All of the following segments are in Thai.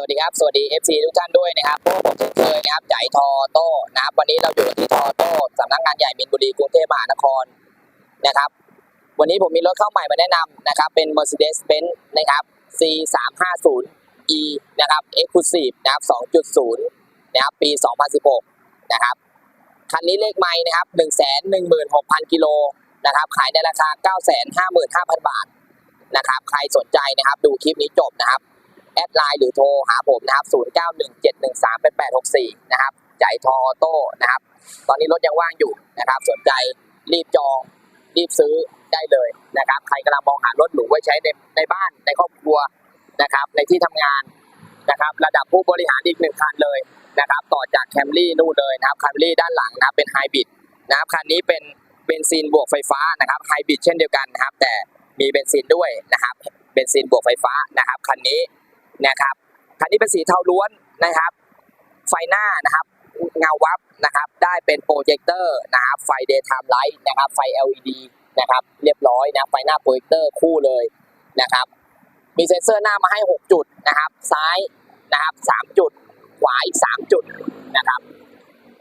วัสดีครับ สวัสดี FC ทุกท่านด้วยนะครับพวกผมเช่นเคยนะครับจ่ายทอโต้นะครับ วันนี้เราอยู่ที่ทอโต้สำนักงานใหญ่มินบุรีกรุงเทพมหานครนะครับ วันนี้ผมมีรถเข้าใหม่มาแนะนำนะครับ เป็น Mercedes-Benz นะครับ C 3 5 0 E นะครับ Exclusive นะครับ 2.0 นะครับ ปี 2016 นะครับ คันนี้เลขไม้นะครับ 116,000 กิโลนะครับ ขายในราคา 955,000 บาทนะครับ ใครสนใจนะครับ ดูคลิปนี้จบนะครับ อดไลน์หรือโทรหาผมนะครับ 0917138864 นะครับจ่ายทอออโต้นะครับ ตอนนี้รถยังว่างอยู่นะครับ สนใจรีบจองรีบซื้อได้เลยนะครับ ใครกำลังมองหารถหรูไว้ใช้ในในบ้านในครอบครัวนะครับ ในที่ทำงานนะครับ ระดับผู้บริหารอีกหนึ่งคันเลยนะครับ ต่อจากแคมรี่นู่นเลยนะครับแคมรี่ด้านหลังนะครับเป็นไฮบริดนะครับคันนี้เป็นเบนซินบวกไฟฟ้านะครับไฮบริดเช่นเดียวกันนะครับ แต่มีเบนซินด้วยนะครับเบนซินบวกไฟฟ้านะครับคันนี้ นะครับคันนี้เป็นสีเทาล้วนนะครับ ไฟหน้านะครับ เงาวับนะครับ ได้เป็นโปรเจคเตอร์นะครับ ไฟ daytime light นะครับ ไฟ LED นะครับ เรียบร้อยนะ ไฟหน้าโปรเจคเตอร์คู่เลยนะครับ มีเซ็นเซอร์หน้ามาให้ 6 จุดนะครับ ซ้ายนะครับ 3 จุด ขวาอีก 3 จุดนะครับ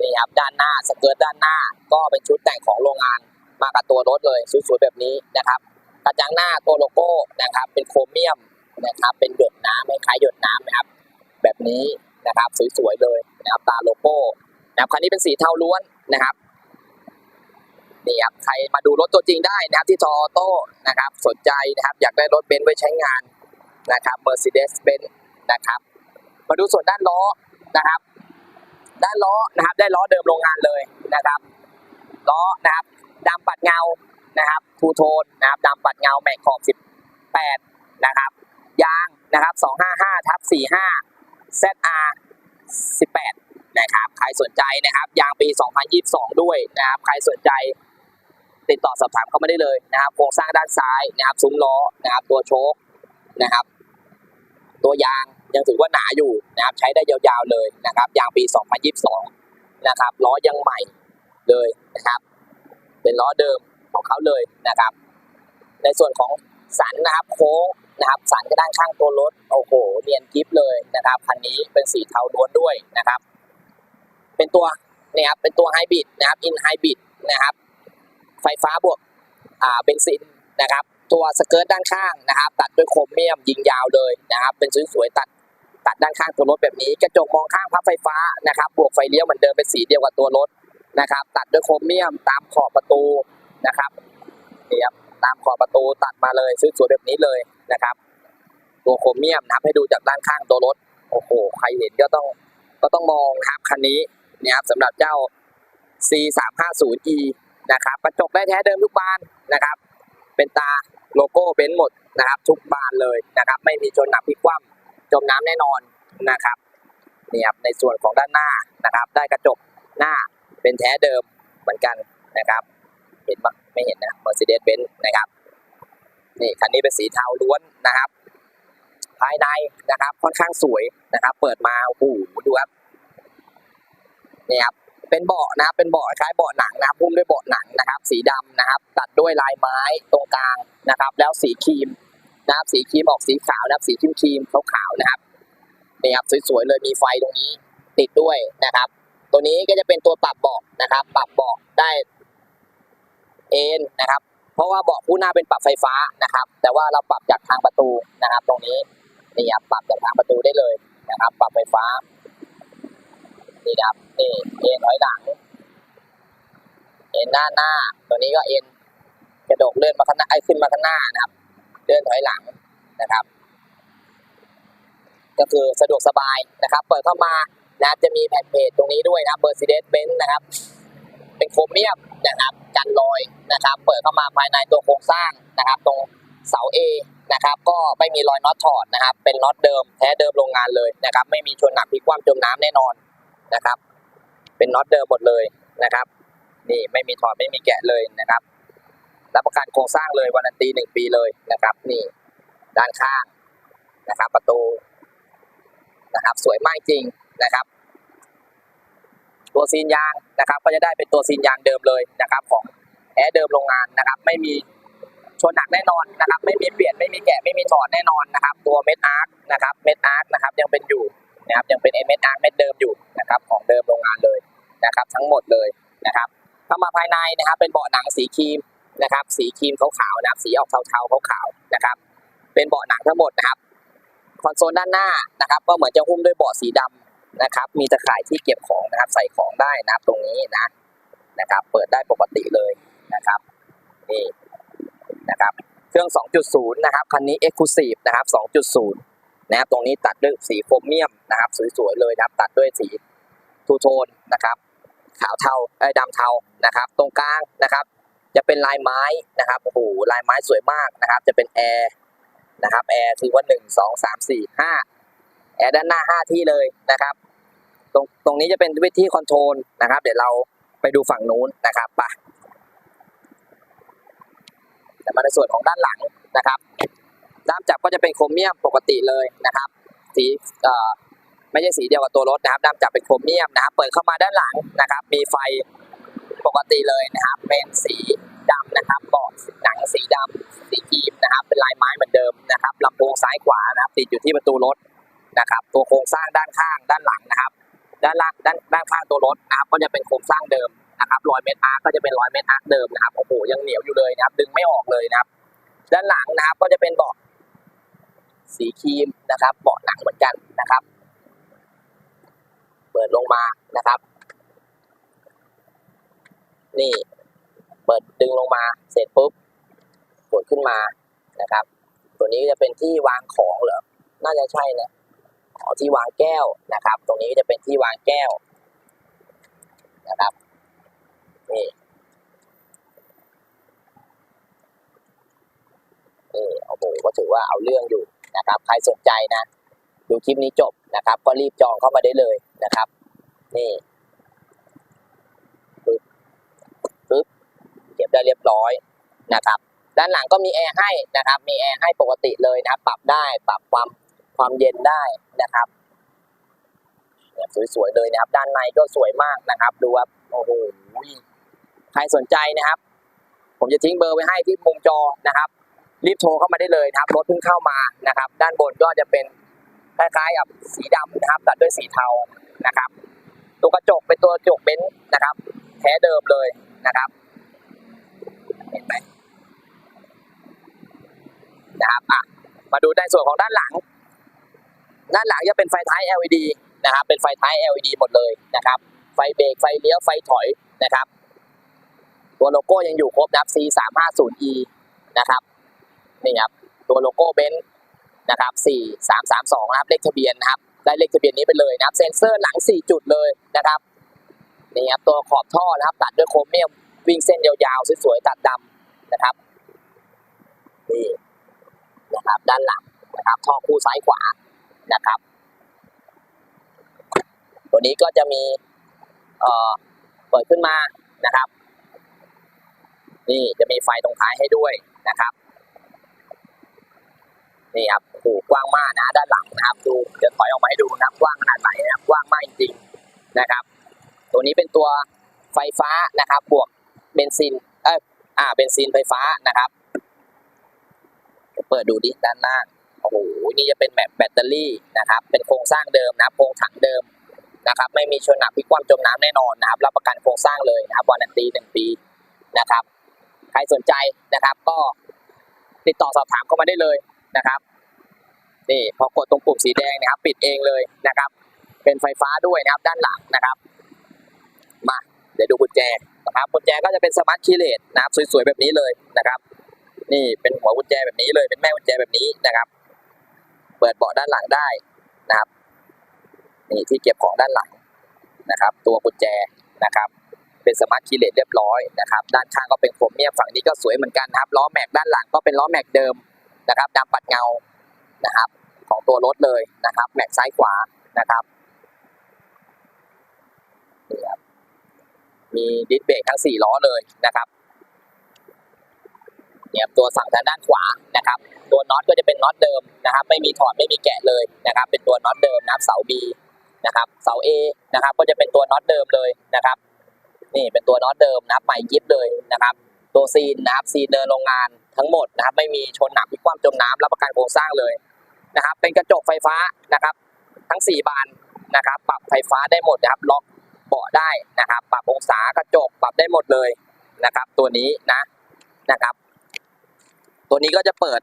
นี่ครับ ด้านหน้า สเกิร์ตด้านหน้า ก็เป็นชุดแต่งของโรงงาน มากับตัวรถเลย สวยๆแบบนี้นะครับ กระจังหน้าตัวโลโก้นะครับ เป็นโครเมียม นะครับ เป็นหยดน้ำคล้ายหยดน้ำนะครับ แบบนี้นะครับสวยๆเลยนะครับตาโลโก้นะครับคันนี้เป็นสีเทาล้วนนะครับนี่ครับใครมาดูรถตัวจริงได้นะครับที่ทออโต้นะครับสนใจนะครับ อยากได้รถเบนซ์ไว้ใช้งานนะครับ Mercedes-Benz นะครับ มาดูส่วนด้านล้อนะครับ ด้านล้อนะครับ ได้ล้อเดิมโรงงานเลยนะครับล้อนะครับดำปัดเงานะครับทูโทนนะครับดำปัดเงาแม็กขอบ18นะครับ ยางนะครับ 255ทับ45 ZR 18 นะครับ ใครสนใจนะครับ ยางปี 2022 ด้วยนะครับ ใครสนใจติดต่อสอบถามเข้ามาได้เลยนะครับ โครงสร้างด้านซ้ายนะครับ ซุ้มล้อนะครับ ตัวโชคนะครับ ตัวยางยังถือว่าหนาอยู่นะครับ ใช้ได้ยาวๆเลยนะครับ ยางปี 2022 นะครับ ล้อยังใหม่เลยนะครับ เป็นล้อเดิมของเขาเลยนะครับ ในส่วนของสันนะครับโค้ง นะครับสันก็ด้านข้างตัวรถโอ้โหเนียนกิฟเลยนะครับคันนี้เป็นสีเทาล้วนด้วยนะครับ เป็นตัวนี่ครับเป็นตัวไฮบริดนะครับอินไฮบริดนะครับ ไฟฟ้าบวกอ่าเบนซินนะครับ ตัวสเกิร์ตด้านข้างนะครับ ตัดด้วยโครเมียมยิงยาวเลยนะครับ เป็นสวยๆตัดตัดด้านข้างตัวรถแบบนี้ กระจกมองข้างพับไฟฟ้านะครับ บวกไฟเลี้ยวเหมือนเดิมเป็นสีเดียวกับตัวรถนะครับ ตัดด้วยโครเมียมตามขอบประตูนะครับนี่ครับตามขอบประตูตัดมาเลยสวยๆแบบนี้เลย นะครับ ตัวโครเมียมนะครับให้ดูจากด้านข้างตัวรถ โอ้โห ใครเห็นก็ต้องก็ต้องมองนะครับคันนี้เนี่ยครับสำหรับเจ้า C 3 5 0 E นะครับกระจกได้แท้เดิมทุกบานนะครับ เป็นตาโลโก้เบนซ์หมดนะครับ ทุกบานเลยนะครับ ไม่มีชนหนักพิกคว่ำจมน้ำแน่นอนนะครับนี่ครับในส่วนของด้านหน้านะครับ ได้กระจกหน้าเป็นแท้เดิมเหมือนกันนะครับ เห็นปะไม่เห็นนะ Mercedes-Benz นะครับ นี่คันนี้เป็นสีเทาล้วนนะครับ ภายในนะครับ ค่อนข้างสวยนะครับ เปิดมาโอ้โหดูครับนี่ครับเป็นเบาะนะครับ เป็นเบาะคล้ายเบาะหนังนะครับหุ้มด้วยเบาะหนังนะครับ สีดำนะครับ ตัดด้วยลายไม้ตรงกลางนะครับ แล้วสีครีมนะครับ สีครีมออกสีขาวนะครับ สีครีมครีมขาวๆนะครับนี่ครับสวยๆเลยมีไฟตรงนี้ติดด้วยนะครับ ตัวนี้ก็จะเป็นตัวปรับเบาะนะครับ ปรับเบาะได้เอ็นนะครับ เพราะว่าเบาะคู่หน้าเป็นปรับไฟฟ้านะครับ แต่ว่าเราปรับจากทางประตูนะครับ ตรงนี้นี่ครับปรับจากทางประตูได้เลยนะครับ ปรับไฟฟ้านี่ครับนี่เอ็นถอยหลังเอ็นด้าหน้า ตัวนี้ก็เอ็นกระดกเลื่อนมาข้างหน้าไอ้ขึ้นมาข้างหน้านะครับ เลื่อนถอยหลังนะครับ ก็คือสะดวกสบายนะครับ เปิดเข้ามานะจะมีแผ่นเพจตรงนี้ด้วยนะ Mercedes-Benz นะครับ เป็นโครเมียมนะครับ กันรอยนะครับ เปิดเข้ามาภายในตัวโครงสร้างนะครับ ตรงเสา A นะครับ ก็ไม่มีรอยน็อตถอดนะครับ เป็นน็อตเดิมแท้เดิมโรงงานเลยนะครับ ไม่มีชนหนักพลิกคว่ำจมน้ำแน่นอนนะครับ เป็นน็อตเดิมหมดเลยนะครับ นี่ไม่มีถอดไม่มีแกะเลยนะครับ รับประกันโครงสร้างเลยวารันตีหนึ่งปีเลยนะครับ นี่ด้านข้างนะครับ ประตูนะครับ สวยมากจริงนะครับ ตัวซีนยางนะครับก็จะได้เป็นตัวซีนยางเดิมเลยนะครับของแอร์เดิมโรงงานนะครับ ไม่มีชนหนักแน่นอนนะครับ ไม่มีเปลี่ยนไม่มีแกะไม่มีถอดแน่นอนนะครับ ตัวเม็ดอาร์คนะครับเม็ดอาร์คนะครับยังเป็นอยู่นะครับยังเป็นเม็ดอาร์คเม็ดเดิมอยู่นะครับของเดิมโรงงานเลยนะครับ ทั้งหมดเลยนะครับเข้ามาภายในนะครับ เป็นเบาะหนังสีครีมนะครับ สีครีมขาวๆนะครับสีออกเทาๆขาวๆนะครับ เป็นเบาะหนังทั้งหมดนะครับคอนโซลด้านหน้านะครับ ก็เหมือนจะหุ้มด้วยเบาะสีดำ นะครับ มีตะข่ายที่เก็บของนะครับ ใส่ของได้นะครับตรงนี้นะนะครับ เปิดได้ปกติเลยนะครับนี่นะครับ เครื่อง 2.0 นะครับคันนี้ Exclusive นะครับ 2.0 นะครับตรงนี้ตัดด้วยสีโครเมียมนะครับสวยๆเลยนะครับ ตัดด้วยสีทูโทนนะครับ ขาวเทาเอ้ดำเทานะครับ ตรงกลางนะครับ จะเป็นลายไม้นะครับโอ้โหลายไม้สวยมากนะครับ จะเป็นแอร์นะครับแอร์คือว่าหนึ่งสองสามสี่ห้าแอร์ด้านหน้าห้าที่เลยนะครับ ตรงตรงนี้จะเป็นวิธีคอนโทรลนะครับ เดี๋ยวเราไปดูฝั่งนู้นนะครับไปแต่มาในส่วนของด้านหลังนะครับด้ามจับก็จะเป็นโครเมียมปกติเลยนะครับ สีเอ่อไม่ใช่สีเดียวกับตัวรถนะครับด้ามจับเป็นโครเมียมนะครับ เปิดเข้ามาด้านหลังนะครับ มีไฟปกติเลยนะครับ เป็นสีดำนะครับเบาะหนังสีดำสีครีมนะครับ เป็นลายไม้เหมือนเดิมนะครับลำโพงซ้ายขวานะครับ ติดอยู่ที่ประตูรถนะครับ ตัวโครงสร้างด้านข้างด้านหลังนะครับ ด้านล่างด้านด้านข้างตัวรถนะครับก็จะเป็นโครงสร้างเดิมนะครับรอยเม็ดอาร์ก็จะเป็นรอยเม็ดอาร์เดิมนะครับโอ้โหยังเหนียวอยู่เลยนะครับ ดึงไม่ออกเลยนะครับ ด้านหลังนะครับก็จะเป็นเบาะสีครีมนะครับ เบาะหนังเหมือนกันนะครับ เปิดลงมานะครับ นี่ เปิดดึงลงมาเสร็จปุ๊บกดขึ้นมานะครับ ตัวนี้จะเป็นที่วางของเหรอน่าจะใช่นะ ที่วางแก้วนะครับ ตรงนี้จะเป็นที่วางแก้วนะครับนี่นี่โอ้โหก็ถือว่าเอาเรื่องอยู่นะครับ ใครสนใจนะดูคลิปนี้จบนะครับ ก็รีบจองเข้ามาได้เลยนะครับ นี่ปึ๊บปึ๊บเก็บได้เรียบร้อยนะครับ ด้านหลังก็มีแอร์ให้นะครับ มีแอร์ให้ปกติเลยนะครับปรับได้ปรับความ ความเย็นได้นะครับสวยๆเลยนะครับ ด้านในก็สวยมากนะครับ ดูครับโอ้โหใครสนใจนะครับ ผมจะทิ้งเบอร์ไว้ให้ที่มุมจอนะครับ รีบโทรเข้ามาได้เลยนะครับรถเพิ่งเข้ามานะครับ ด้านบนก็จะเป็นคล้ายๆกับสีดำนะครับ ตัดด้วยสีเทานะครับ ตัวกระจกเป็นตัวกระจกเบนซ์นะครับแท้เดิมเลยนะครับเห็นไหมนะครับอะมาดูในส่วนของด้านหลัง ด้านหลังจะเป็นไฟท้าย LED นะครับ เป็นไฟท้าย LED หมดเลยนะครับ ไฟเบรก ไฟเลี้ยว ไฟถอยนะครับ ตัวโลโก้ยังอยู่ครบนะครับ C 3 5 0 E นะครับ นี่ครับ ตัวโลโก้เบนซ์นะครับ 4 3 3 2 นะครับ เลขทะเบียนนะครับ ได้เลขทะเบียนนี้ไปเลยนะครับ เซ็นเซอร์หลัง 4 จุดเลยนะครับ นี่ครับ ตัวขอบท่อนะครับ ตัดด้วยโครเมียม วิ่งเส้นยาวๆ สวยๆ ตัดดำนะครับ นี่นะครับ ด้านหลังนะครับ ท่อคู่ซ้ายขวา นะครับตัวนี้ก็จะมีเอ่อเปิดขึ้นมานะครับ นี่จะมีไฟตรงท้ายให้ด้วยนะครับนี่ครับโอ้กว้างมากนะ ด้านหลังนะครับ ดูเดี๋ยวถอยออกมาให้ดูนะครับกว้างขนาดไหนนะครับกว้างมากจริงๆนะครับ ตัวนี้เป็นตัวไฟฟ้านะครับ บวกเบนซินเอยอ่าเบนซินไฟฟ้านะครับเดี๋ยวเปิดดูดิด้านล่าง โอ้โหนี่จะเป็นแบบแบตเตอรี่นะครับเป็นโครงสร้างเดิมนะโครงถังเดิมนะครับไม่มีชนหนักพิกคว่ำจมน้ำแน่นอนนะครับรับประกันโครงสร้างเลยนะครับวารันตีหนึ่งปีนะครับ ใครสนใจนะครับ ก็ติดต่อสอบถามเข้ามาได้เลยนะครับนี่พอกดตรงปุ่มสีแดงนะครับ ปิดเองเลยนะครับ เป็นไฟฟ้าด้วยนะครับด้านหลังนะครับ มาเดี๋ยวดูกุญแจนะครับกุญแจก็จะเป็นสมาร์ทคีย์เลสนะครับสวยๆแบบนี้เลยนะครับ นี่เป็นหัวกุญแจแบบนี้เลยเป็นแม่กุญแจแบบนี้นะครับ เปิดเบาะด้านหลังได้นะครับนี่ที่เก็บของด้านหลังนะครับ ตัวกุญแจนะครับ เป็นสมาร์ทคีเลสเรียบร้อยนะครับ ด้านข้างก็เป็นโครเมียมฝั่งนี้ก็สวยเหมือนกันครับล้อแม็กด้านหลังก็เป็นล้อแม็กเดิมนะครับดำปัดเงานะครับ ของตัวรถเลยนะครับ แม็กซ้ายขวานะครับนี่ครับมีดิสเบรกทั้งสี่ล้อเลยนะครับ เนี่ยตัวสั่งทางด้านขวานะครับตัวน็อตก็จะเป็นน็อตเดิมนะครับ ไม่มีถอดไม่มีแกะเลยนะครับ เป็นตัวน็อตเดิมนะครับเสา B นะครับเสา A นะครับ ก็จะเป็นตัวน็อตเดิมเลยนะครับ นี่เป็นตัวน็อตเดิมนะครับใหม่ยิบเลยนะครับ ตัวซีนนะครับซีนเดินโรงงานทั้งหมดนะครับ ไม่มีชนหนักพิกคว่ำจมน้ำรับประกันโครงสร้างเลยนะครับ เป็นกระจกไฟฟ้านะครับ ทั้ง 4 บานนะครับ ปรับไฟฟ้าได้หมดนะครับ ล็อกเบาะได้นะครับ ปรับองศากระจกปรับได้หมดเลยนะครับ ตัวนี้นะนะครับ ตัวนี้ก็จะเปิด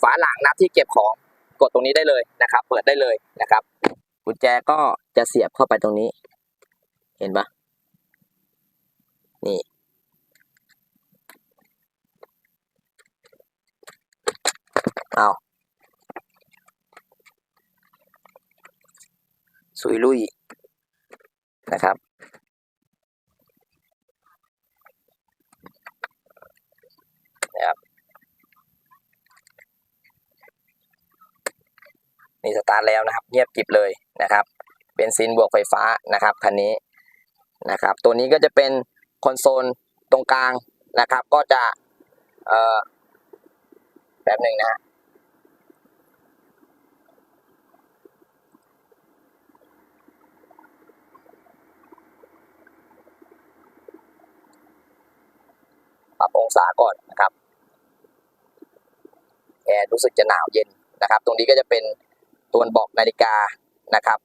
ฝาหลังนะที่เก็บของกดตรงนี้ได้เลยนะครับ เปิดได้เลยนะครับ กุญแจก็จะเสียบเข้าไปตรงนี้ เห็นปะนี่ เอาสุยลุยนะครับนะครับ นี่สตาร์ทแล้วนะครับ เงียบกริบเลยนะครับเป็นซินบวกไฟฟ้านะครับคันนี้นะครับ ตัวนี้ก็จะเป็นคอนโซลตรงกลางนะครับ ก็จะเอ่อแป๊บหนึ่งนะฮะปรับองศาก่อนนะครับแอร์รู้สึกจะหนาวเย็นนะครับ ตรงนี้ก็จะเป็น ตัวบอกนาฬิกานะครับ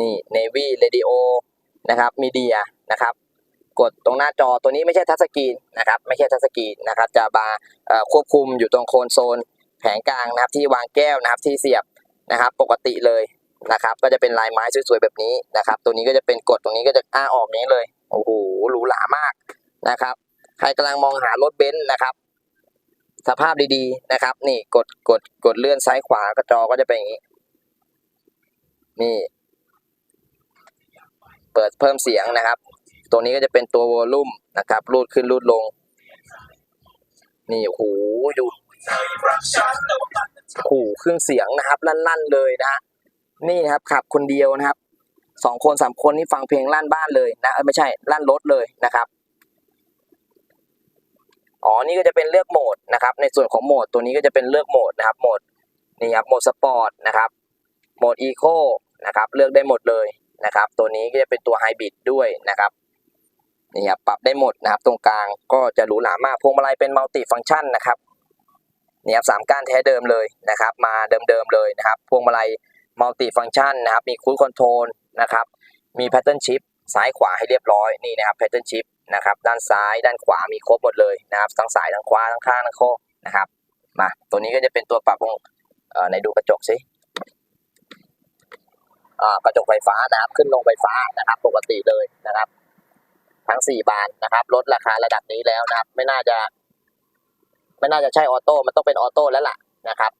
นี่ Navy Radio นะครับมีเดียนะครับ กดตรงหน้าจอตัวนี้ไม่ใช่ทัชสกรีนนะครับ ไม่ใช่ทัชสกรีนนะครับ จะมาควบคุมอยู่ตรงโคนโซนแผงกลางนะครับที่วางแก้วนะครับที่เสียบนะครับ ปกติเลยนะครับ ก็จะเป็นลายไม้สวยๆแบบนี้นะครับ ตัวนี้ก็จะเป็นกดตรงนี้ก็จะอ้าออกนี้เลยโอ้โหหรูหรามากนะครับ ใครกำลังมองหารถเบนซ์นะครับ สภาพดีๆนะครับ นี่กดกดกดเลื่อนซ้ายขวากระจอก็จะเป็นอย่างนี้ นี่ เปิดเพิ่มเสียงนะครับ ตัวนี้ก็จะเป็นตัววอลลุ่มนะครับรูดขึ้นรูดลง นี่โอ้โหดูโอ้โหเครื่องเสียงนะครับ ลั่น ๆ เลยนะฮะนี่นะครับขับคนเดียวนะครับสองคนสามคนนี่ฟังเพลงลั่นบ้านเลยนะไม่ใช่ลั่นรถเลยนะครับ อ๋อ นี่ก็จะเป็นเลือกโหมดนะครับ ในส่วนของโหมดตัวนี้ก็จะเป็นเลือกโหมดนะครับ โหมดนี่ครับ โหมดสปอร์ตนะครับ โหมดอีโคนะครับ เลือกได้หมดเลยนะครับ ตัวนี้ก็จะเป็นตัวไฮบริดด้วยนะครับนี่ครับปรับได้หมดนะครับ ตรงกลางก็จะหรูหรามาก พวงมาลัยเป็นมัลติฟังก์ชันนะครับนี่ครับสามก้านแท้เดิมเลยนะครับ มาเดิมๆเลยนะครับ พวงมาลัยมัลติฟังก์ชันนะครับ มีคูดคอนโทรลนะครับ มีแพทเทิร์นชิปซ้ายขวาให้เรียบร้อยนี่นะครับแพทเทิร์นชิป นะครับ ด้านซ้ายด้านขวามีครบหมดเลยนะครับทั้งซ้ายทั้งขวาทั้งข้างทั้งโค้งนะครับมาตัวนี้ก็จะเป็นตัวปรับวงในดูกระจกสิกระจกไฟฟ้านะครับขึ้นลงไฟฟ้านะครับ ปกติเลยนะครับ ทั้งสี่บานนะครับลดราคาระดับนี้แล้วนะครับ ไม่น่าจะ ไม่น่าจะใช่ออโต้มันต้องเป็นออโต้แล้วล่ะนะครับ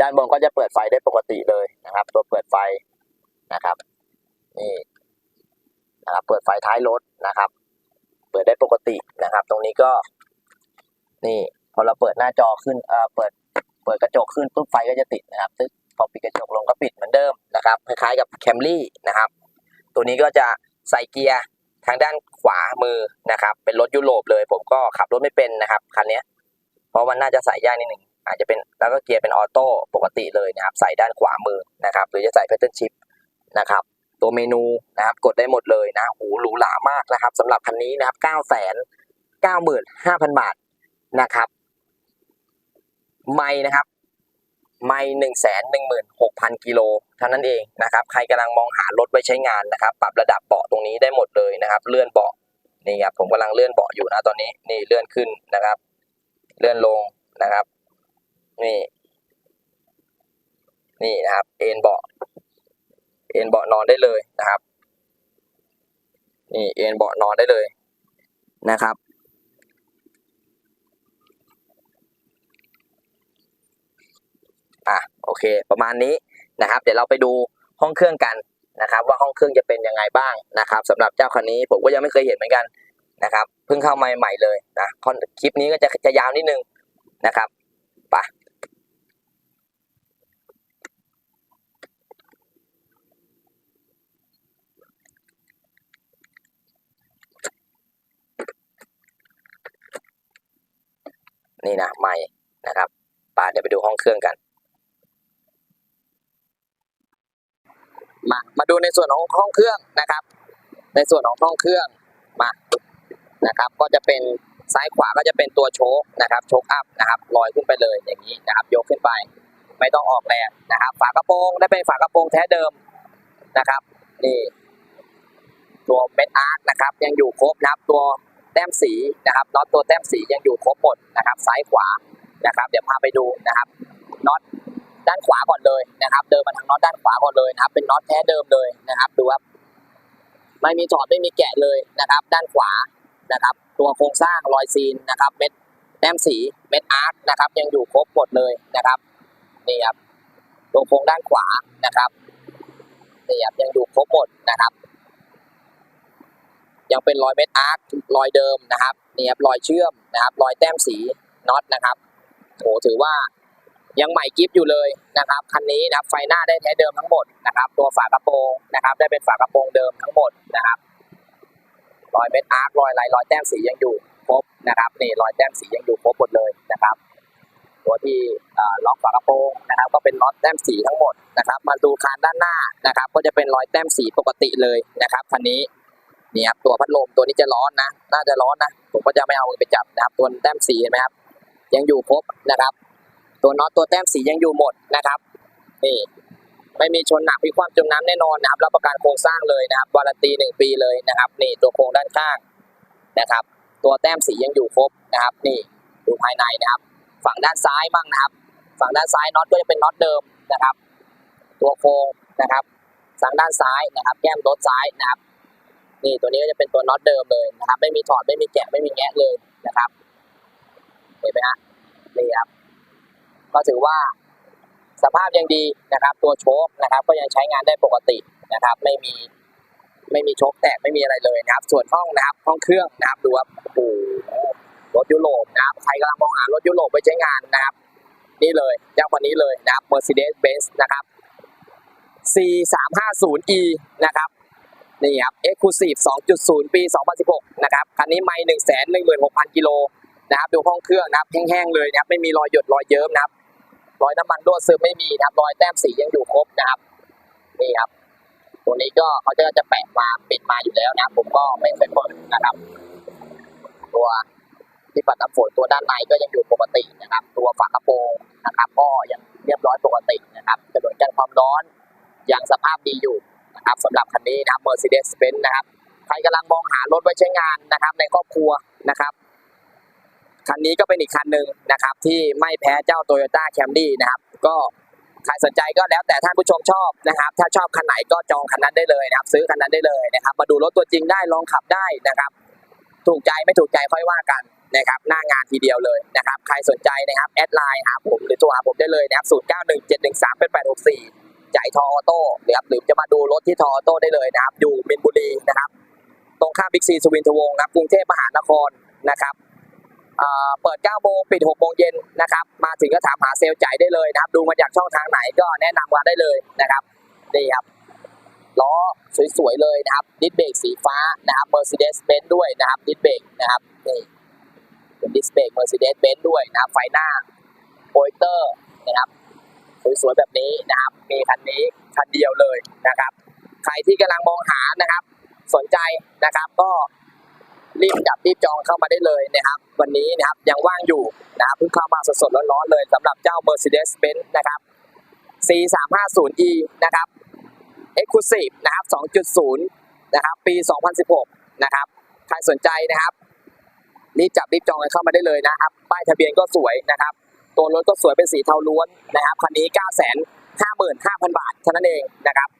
ด้านบนก็จะเปิดไฟได้ปกติเลยนะครับ ตัวเปิดไฟนะครับ นี่นะครับเปิดไฟท้ายรถนะครับ เปิดได้ปกตินะครับ ตรงนี้ก็ นี่พอเราเปิดหน้าจอขึ้นเอ่อเปิด เปิดกระจกขึ้นปุ๊บไฟก็จะติดนะครับพอปิดกระจกลงก็ปิดเหมือนเดิมนะครับคล้ายๆกับแคมรี่นะครับ ตัวนี้ก็จะใส่เกียร์ทางด้านขวามือนะครับ เป็นรถยุโรปเลย ผมก็ขับรถไม่เป็นนะครับคันนี้เพราะมันน่าจะใส่ยากนิดหนึ่งอาจจะเป็นแล้วก็เกียร์เป็นออโต้ปกติเลยนะครับ ใส่ด้านขวามือนะครับ หรือจะใส่แพทเทิร์นชิพนะครับ ตัวเมนูนะครับกดได้หมดเลยนะหูหรูหรามากนะครับสำหรับคันนี้นะครับ9 9 5 0 0 0 บาทนะครับ ไม่นะครับ ไม่หนึ่งแสนหนึ่งหมื่นหกพันกิโลเท่านั้นเองนะครับ ใครกำลังมองหารถไว้ใช้งานนะครับ ปรับระดับเบาะตรงนี้ได้หมดเลยนะครับ เลื่อนเบาะนี่ครับผมกำลังเลื่อนเบาะอยู่นะตอนนี้นี่เลื่อนขึ้นนะครับ เลื่อนลงนะครับ นี่ นี่นะครับ เอนเบาะ เอนเบาะนอนได้เลยนะครับ นี่เอนเบาะนอนได้เลยนะครับ อะโอเค ประมาณนี้นะครับ เดี๋ยวเราไปดูห้องเครื่องกันนะครับ ว่าห้องเครื่องจะเป็นยังไงบ้างนะครับสำหรับเจ้าคันนี้ผมก็ยังไม่เคยเห็นเหมือนกันนะครับ เพิ่งเข้ามาใหม่เลยนะคอนคลิปนี้ก็จะจะยาวนิดนึงนะครับไป นี่นะใหม่นะครับไปเดี๋ยวไปดูห้องเครื่องกัน มามาดูในส่วนของห้องเครื่องนะครับ ในส่วนของห้องเครื่องมานะครับ ก็จะเป็นซ้ายขวาก็จะเป็นตัวโชคนะครับโชคอัพนะครับลอยขึ้นไปเลยอย่างนี้นะครับ ยกขึ้นไป ไม่ต้องออกแรงนะครับ ฝากระโปรงได้เป็นฝากระโปรงแท้เดิมนะครับนี่ตัวเม็ดอาร์ตนะครับ ยังอยู่ครบนะครับตัว แต้มสีนะครับน็อตตัวแต้มสียังอยู่ครบหมดนะครับ ซ้ายขวานะครับ เดี๋ยวพาไปดูนะครับน็อตด้านขวาก่อนเลยนะครับ เดินมาทางน็อตด้านขวาก่อนเลยนะครับ เป็นน็อตแท้เดิมเลยนะครับ ดูครับไม่มีถอดไม่มีแกะเลยนะครับ ด้านขวานะครับ ตัวโครงสร้างรอยซีนนะครับเม็ดแต้มสีเม็ดอาร์ตนะครับ ยังอยู่ครบหมดเลยนะครับนี่ครับตัวโครงด้านขวานะครับนี่ครับยังอยู่ครบหมดนะครับ ยังเป็นรอยเม็ดอาร์ครอยเดิมนะครับนี่ครับรอยเชื่อมนะครับ รอยแต้มสีน็อตนะครับโอ้ถือว่ายังใหม่กิฟต์อยู่เลยนะครับคันนี้นะครับไฟหน้าได้แท้เดิมทั้งหมดนะครับ ตัวฝากระโปรงนะครับ ได้เป็นฝากระโปรงเดิมทั้งหมดนะครับรอยเม็ดอาร์ครอยลายรอยแต้มสียังอยู่ครบนะครับนี่รอยแต้มสียังอยู่ครบหมดเลยนะครับ ตัวที่ล็อกฝากระโปรงนะครับ ก็เป็นน็อตแต้มสีทั้งหมดนะครับ มาดูคานด้านหน้านะครับ ก็จะเป็นรอยแต้มสีปกติเลยนะครับคันนี้ นี่ครับตัวพัดลมตัวนี้จะร้อนนะ น่าจะร้อนนะ ผมก็จะไม่เอาไปจับนะครับ ตัวแต้มสีเห็นไหมครับ ยังอยู่ครบนะครับ ตัวน็อตตัวแต้มสียังอยู่หมดนะครับ นี่ ไม่มีชนหนักพิความจมน้ำแน่นอนนะครับ รับประกันโครงสร้างเลยนะครับ วารันตีหนึ่งปีเลยนะครับ นี่ตัวโครงด้านข้างนะครับ ตัวแต้มสียังอยู่ครบนะครับ นี่ดูภายในนะครับ ฝั่งด้านซ้ายบ้างนะครับ ฝั่งด้านซ้ายน็อตก็จะเป็นน็อตเดิมนะครับ ตัวโครงนะครับ ฝั่งด้านซ้ายนะครับ แก้มรถซ้ายนะครับ นี่ตัวนี้ก็จะเป็นตัวน็อตเดิมเลยนะครับ ไม่มีถอดไม่มีแกะไม่มีแงะเลยนะครับเห็นไหมฮะนี่ครับก็ถือว่าสภาพยังดีนะครับ ตัวโชคนะครับ ก็ยังใช้งานได้ปกตินะครับ ไม่มีไม่มีโชคแตกไม่มีอะไรเลยนะครับ ส่วนห้องนะครับห้องเครื่องนะครับดูครับโอ้รถยุโรปนะครับใครกำลังมองหารถยุโรปไปใช้งานนะครับ นี่เลยเจ้าคันนี้เลยนะครับ Mercedes-Benz นะครับ C350e นะครับ นี่ครับ Exclusive 2.0 ปี 2016 นะครับ คันนี้ไม่116,000 กิโลนะครับ ดูห้องเครื่องนะครับ แห้งๆ เลยนะครับ ไม่มีรอยหยดรอยเยิ้มนะครับ รอยน้ำมันรั่วซึมไม่มีนะครับ รอยแต้มสียังอยู่ครบนะครับ นี่ครับ ตัวนี้ก็เขาจะจะแปะมาปิดมาอยู่แล้วนะครับผมก็ไม่เคยเปิดนะครับ ตัวที่ปัดน้ำฝนตัวด้านในก็ยังอยู่ปกตินะครับ ตัวฝากระโปรงนะครับ ก็ยังเรียบร้อยปกตินะครับกระโดดกันความร้อนยังสภาพดีอยู่ นะครับสำหรับคันนี้นะครับ Mercedes-Benz นะครับ ใครกำลังมองหารถไว้ใช้งานนะครับ ในครอบครัวนะครับคันนี้ก็เป็นอีกคันหนึ่งนะครับ ที่ไม่แพ้เจ้า Toyota Camry นะครับ ก็ใครสนใจก็แล้วแต่ท่านผู้ชมชอบนะครับ ถ้าชอบคันไหนก็จองคันนั้นได้เลยนะครับ ซื้อคันนั้นได้เลยนะครับ มาดูรถตัวจริงได้ลองขับได้นะครับ ถูกใจไม่ถูกใจค่อยว่ากันนะครับ หน้างานทีเดียวเลยนะครับ ใครสนใจนะครับแอดไลน์หาผมหรือโทรหาผมได้เลยนะครับ091713เป็น864 จ่ายทอออโต้นะครับหรือจะมาดูรถที่ทอออโต้ได้เลยนะครับ อยู่มินบุรีนะครับ ตรงข้ามบิ๊กซีสุวินทวงศ์นะครับกรุงเทพมหานครนะครับเอ่อเปิด9โมงปิด6โมงเย็นนะครับ มาถึงก็ถามหาเซลล์จ่ายได้เลยนะครับ ดูมาจากช่องทางไหนก็แนะนำมาได้เลยนะครับนี่ครับล้อสวยๆเลยนะครับดิสเบรกสีฟ้านะครับ Mercedes-Benz ด้วยนะครับดิสเบรกนะครับนี่เป็นดิสเบรก Mercedes-Benz ด้วยนะครับไฟหน้าโปรเตอร์นะครับ สวยๆแบบนี้นะครับ มีคันนี้คันเดียวเลยนะครับ ใครที่กำลังมองหานะครับ สนใจนะครับก็รีบจับรีบจองเข้ามาได้เลยนะครับ วันนี้นะครับยังว่างอยู่นะครับเพิ่งเข้ามาสดๆร้อนๆเลยสำหรับเจ้า Mercedes-Benz นะครับ C350e นะครับ Exclusive นะครับ 2.0 นะครับ ปี 2016 นะครับ ใครสนใจนะครับรีบจับรีบจองกันเข้ามาได้เลยนะครับ ป้ายทะเบียนก็สวยนะครับ ตัวรถก็สวยเป็นสีเทาล้วนนะครับคันนี้9 5 5 0 0 0 บาทเท่านั้นเองนะครับ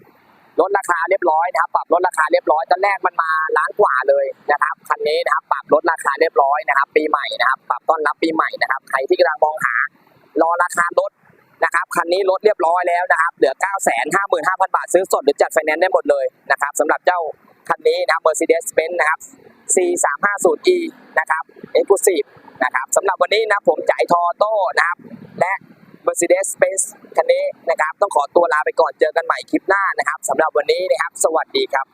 ลดราคาเรียบร้อยนะครับปรับลดราคาเรียบร้อยตอนแรกมันมาล้านกว่าเลยนะครับคันนี้นะครับปรับลดราคาเรียบร้อยนะครับ ปีใหม่นะครับ ปรับต้อนรับปีใหม่นะครับใครที่กำลังมองหารอราคาลดนะครับคันนี้ลดเรียบร้อยแล้วนะครับเหลือ 9 5 5 0 0 0 บาท ซื้อสดหรือจัดไฟแนนซ์ได้หมดเลยนะครับสำหรับเจ้าคันนี้นะครับ Mercedes-Benz นะครับ C350e นะครับ Exclusive นะครับสำหรับวันนี้นะผมจ่ายทอโต้นะครับ และ Mercedes-Benz คันนี้นะครับ ต้องขอตัวลาไปก่อนเจอกันใหม่คลิปหน้านะครับสำหรับวันนี้นะครับ สวัสดีครับ